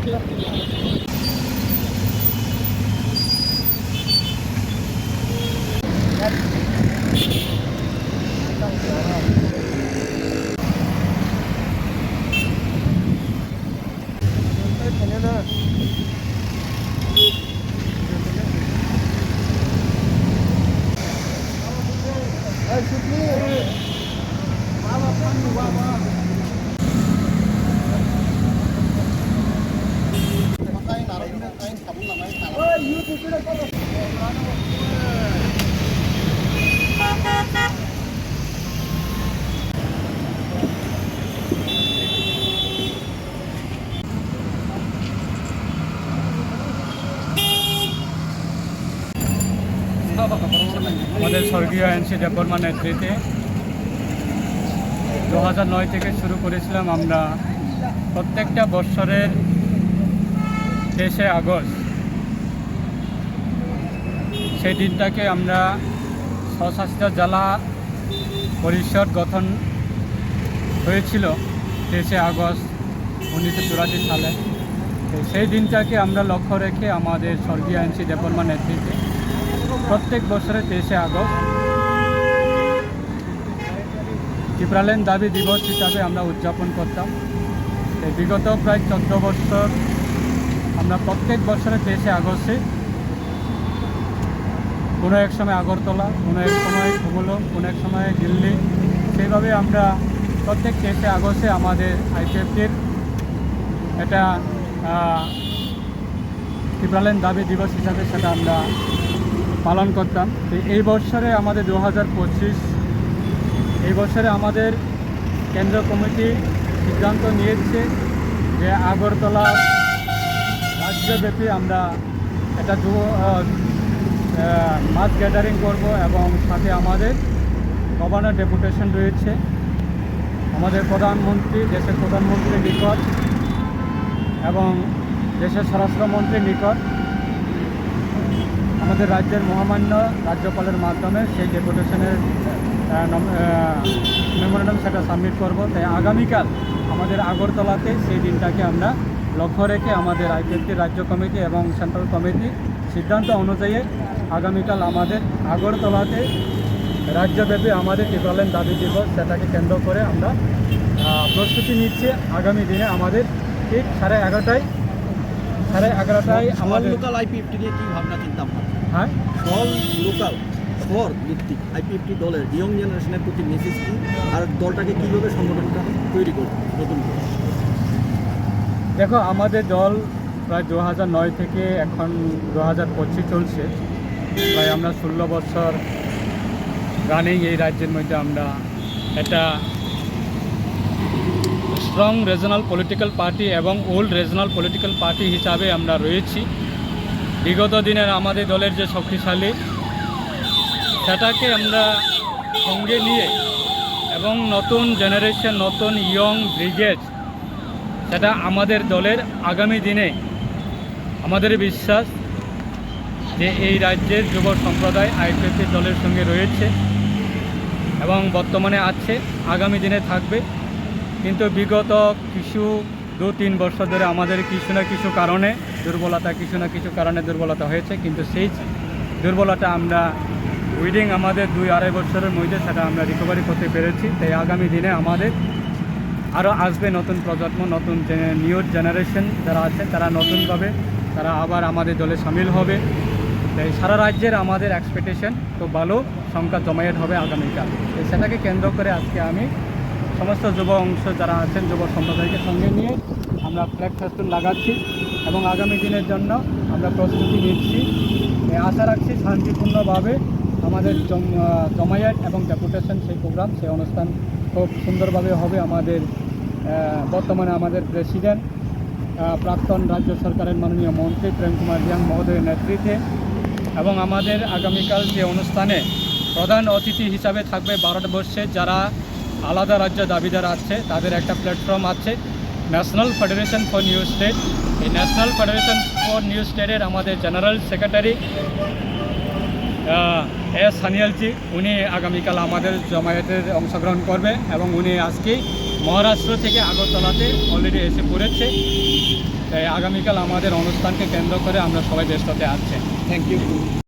Thank you. আমাদের স্বর্গীয় NC Debbarma নেতৃত্বে দু নয় থেকে শুরু করেছিলাম আমরা প্রত্যেকটা বৎসরের তেইশে আগস্ট। সেই দিনটাকে আমরা স্বশাসিত জেলা পরিষদ গঠন হয়েছিল তেইশে আগস্ট উনিশশো চুরাশি সালে। সেই দিনটাকে আমরা লক্ষ্য রেখে আমাদের স্বর্গীয় এনসি দেববর্মা নেতৃত্বে প্রত্যেক বছরে তেইশে আগস্ট। টিপ্রালেন দাবি দিবস হিসাবে আমরা উদযাপন করতাম। বিগত প্রায় চোদ্দ বছর আমরা প্রত্যেক বছরে তেইশে আগস্টে কোনো এক সময় আগরতলা, কোনো এক সময় হুগলো কোনো এক সময় দিল্লি, সেইভাবে আমরা প্রত্যেক তেইশে আগস্টে আমাদের আইপিএফটির এটা টিপ্রালেন দাবি দিবস হিসাবে সেটা আমরা পালন করতাম। তো এই বছরে আমাদের দু হাজার পঁচিশ, এই বছরে আমাদের কেন্দ্র কমিটি সিদ্ধান্ত নিয়েছে যে আগরতলা রাজ্যব্যাপী আমরা একটা যুব মাছ গ্যাদারিং করব এবং সাথে আমাদের গভর্নর ডেপুটেশন রয়েছে। আমাদের প্রধানমন্ত্রী, দেশের প্রধানমন্ত্রীর নিকট এবং দেশের স্বরাষ্ট্রমন্ত্রীর নিকট আমাদের রাজ্যের মহামান্য রাজ্যপালের মাধ্যমে সেই ডেপুটেশনের মেমোরেন্ডাম সেটা সাবমিট করব। তাই আগামীকাল আমাদের আগরতলাতে সেই দিনটাকে আমরা লক্ষ্য রেখে আমাদের আইপিএফটি রাজ্য কমিটি এবং সেন্ট্রাল কমিটি সিদ্ধান্ত অনুযায়ী আগামীকাল আমাদের আগরতলাতে রাজ্যব্যাপী আমাদের টিপ্রালেন দাবি দিবস সেটাকে কেন্দ্র করে আমরা প্রস্তুতি নিচ্ছি। আগামী দিনে আমাদের ঠিক সাড়ে এগারোটায় সাড়ে এগারোটায় সল আমাদের লোকাল আইপিএফটি নিয়ে কি ভাবনা চিন্তা হ্যাঁ? সল লোকাল শহর ভিত্তিক আইপিএফটি দলের ইয়ং জেনারেশনের প্রতি মেসেজ কি আর দলটাকে কীভাবে সংগঠনটা তৈরি করবে নতুন করে? দেখো আমাদের দল প্রায় দু হাজার নয় থেকে এখন দু হাজার পঁচিশ চলছে। প্রায় আমরা ষোলো বছর রানিং এই রাজ্যের মধ্যে আমরা একটা স্ট্রং রিজনাল পলিটিক্যাল পার্টি এবং ওল্ড রিজনাল পলিটিক্যাল পার্টি হিসাবে আমরা রয়েছি। বিগত দিনের আমাদের দলের যে শক্তিশালী, সেটাকে আমরা সঙ্গে নিয়ে এবং নতুন জেনারেশন নতুন ইয়ং ব্রিগেড সেটা আমাদের দলের আগামী দিনে আমাদের বিশ্বাস যে এই রাজ্যের যুব সম্প্রদায় আইপিএফি দলের সঙ্গে রয়েছে এবং বর্তমানে আছে, আগামী দিনে থাকবে। কিন্তু বিগত কিছু দু তিন বছর ধরে আমাদের কিছু না কিছু কারণে দুর্বলতা কিছু না কিছু কারণে দুর্বলতা হয়েছে, কিন্তু সেই দুর্বলতা আমরা উইডিং আমাদের দুই আড়াই বছরের মধ্যে সেটা আমরা রিকভারি করতে পেরেছি। তাই আগামী দিনে আমাদের আরও আসবে নতুন প্রজন্ম, নতুন নিউ জেনারেশন যারা আছে তারা নতুনভাবে তারা আবার আমাদের দলে সামিল হবে। তাই সারা রাজ্যের আমাদের এক্সপেকটেশন তো ভালো সংখ্যা জমায়েত হবে আগামীকাল। সেটাকে কেন্দ্র করে আজকে আমি সমস্ত যুব অংশ যারা আছেন, যুব সম্প্রদায়কে সঙ্গে নিয়ে আমরা ফ্ল্যাগ ফেস্টুন লাগাচ্ছি এবং আগামী দিনের জন্য আমরা প্রস্তুতি নিচ্ছি। আশা রাখছি শান্তিপূর্ণভাবে আমাদের জমায়েত এবং ডেপুটেশন সেই প্রোগ্রাম, সেই অনুষ্ঠান খুব সুন্দরভাবে হবে আমাদের বর্তমানে আমাদের প্রেসিডেন্ট প্রাক্তন রাজ্য সরকারের মাননীয় মন্ত্রী প্রেম কুমার রিয়াং মহোদয়ের নেতৃত্বে এবং আমাদের আগামীকাল যে অনুষ্ঠানে প্রধান অতিথি হিসাবে থাকবে ভারতবর্ষে যারা আলাদা রাজ্য দাবিদার আছে, তাদের একটা প্ল্যাটফর্ম আছে national federation for new state এই ন্যাশনাল ফেডারেশন ফর নিউ স্টেটের আমাদের জেনারেল সেক্রেটারি এস সানিয়ালজি উনি আগামীকাল আমাদের জমায়েতের অংশগ্রহণ করবে এবং উনি আজকে মহারাষ্ট্র থেকে আগরতলাতে অলরেডি এসে পড়েছে। তাই আগামীকাল আমাদের অনুষ্ঠানকে কেন্দ্র করে আমরা সবাই ব্যস্ততে আছি। Thank you